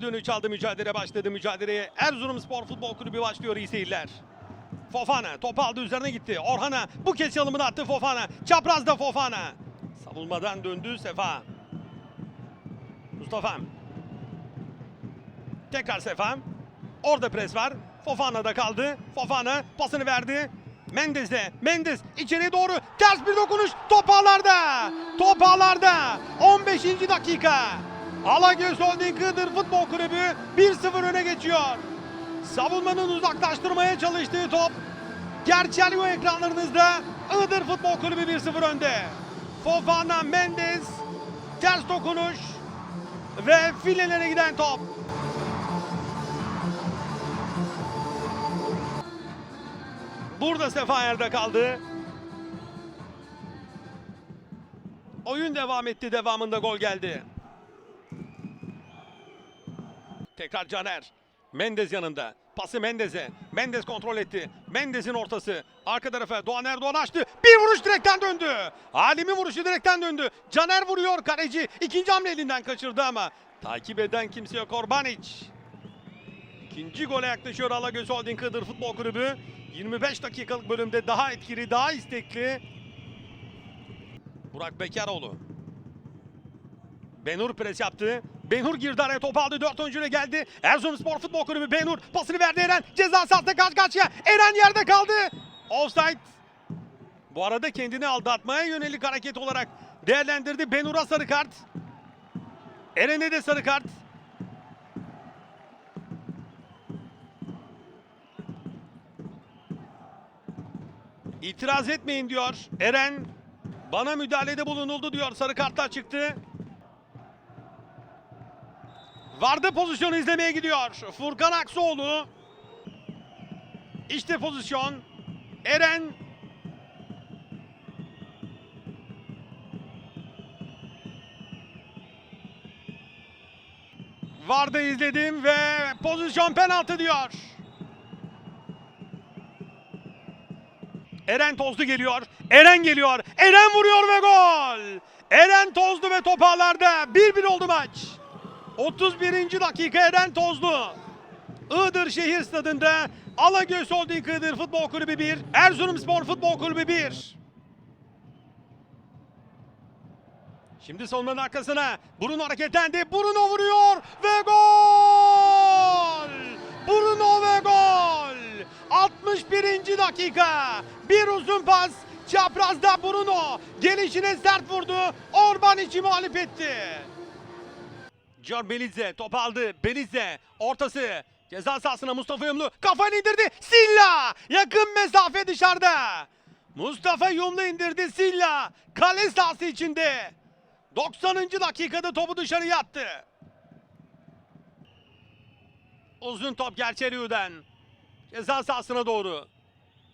düdüğünü çaldı mücadele başladı mücadeleye. Erzurumspor Futbol Kulübü başlıyor iyi seyirler. Fofana top aldı üzerine gitti. Orhan'a bu kez çalımını attı Fofana. Çaprazda Fofana. Savunmadan döndü Sefa. Mustafa. Tekrar Sefa. Orada pres var. Fofana da kaldı. Fofana pasını verdi. Mendes'e. Mendes içeriye doğru. Ters bir dokunuş. Top ağlarda. Top ağlarda. 15. dakika. Alagöz Holding Iğdır Futbol Kulübü 1-0 öne geçiyor. Savunmanın uzaklaştırmaya çalıştığı top. Gerçeliyor ekranlarınızda. Iğdır Futbol Kulübü 1-0 önde. Fofana, Mendes, ters dokunuş ve filelere giden top. Burada Sefa yerde kaldı. Oyun devam etti. Devamında gol geldi. Tekrar Caner. Mendez yanında. Pası Mendez'e. Mendez kontrol etti. Mendez'in ortası. Arka tarafa Doğan Erdoğan açtı. Bir vuruş direkten döndü. Halim'in vuruşu direkten döndü. Caner vuruyor kaleci. İkinci hamle elinden kaçırdı ama takip eden kimse yok. Orbanic. İkinci gole yaklaşıyor Alagöz Holding Iğdır Futbol Kulübü. 25 dakikalık bölümde daha etkili, daha istekli. Burak Bekaroğlu. Benur pres yaptı. Benur girdi araya top aldı. Dört oyuncuyla geldi. Erzurumspor Futbol Kulübü Benur pasını verdi Eren. Ceza sahasında karşı karşıya. Eren yerde kaldı. Offside. Bu arada kendini aldatmaya yönelik hareket olarak değerlendirdi. Benur'a sarı kart. Eren'e de sarı kart. İtiraz etmeyin diyor Eren. Bana müdahalede bulunuldu diyor. Sarı kartlar çıktı. Vardı pozisyonu izlemeye gidiyor. Furkan Aksoğlu. İşte pozisyon. Eren Vardı izledim ve pozisyon penaltı diyor. Eren Tozlu geliyor. Eren geliyor. Eren vuruyor ve gol. Eren Tozlu ve top ağlarda. 1-1 oldu maç. 31. dakika Eren Tozlu. Iğdır Şehir Stadında Alagöz Holding Iğdır Futbol Kulübü 1, Erzurumspor Futbol Kulübü 1. Şimdi savunmanın arkasına Bruno hareketlendi. Bruno vuruyor ve gol! Bruno ve gol! 61. dakika. Bir uzun pas. Çaprazda Bruno. Gelişine sert vurdu. Orban içi mağlup etti. Can Belizze top aldı. Belizze ortası. Ceza sahasına Mustafa Yumlu kafayı indirdi. Silla yakın mesafe dışarıda. Mustafa Yumlu indirdi Silla. Kale sahası içinde. 90. dakikada topu dışarıya attı. Uzun top Gerçeliu'dan. Ceza sahasına doğru.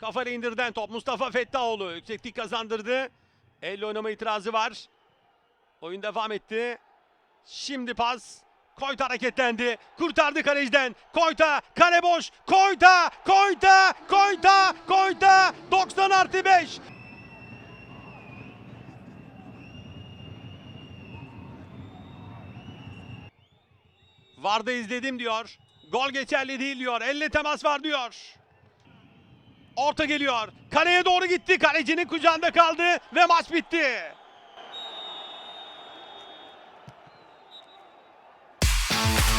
Kafayla indirden top Mustafa Fettaoğlu. Yükseklik kazandırdı. Elle oynama itirazı var. Oyun devam etti. Şimdi pas. Koyta hareketlendi. Kurtardı kaleciden. Koyta. Kale boş. Koyta. Koyta. Koyta. Koyta. 90 artı 5. Vardı izledim diyor. Gol geçerli değil diyor. Elle temas var diyor. Orta geliyor. Kaleye doğru gitti. Kalecinin kucağında kaldı ve maç bitti.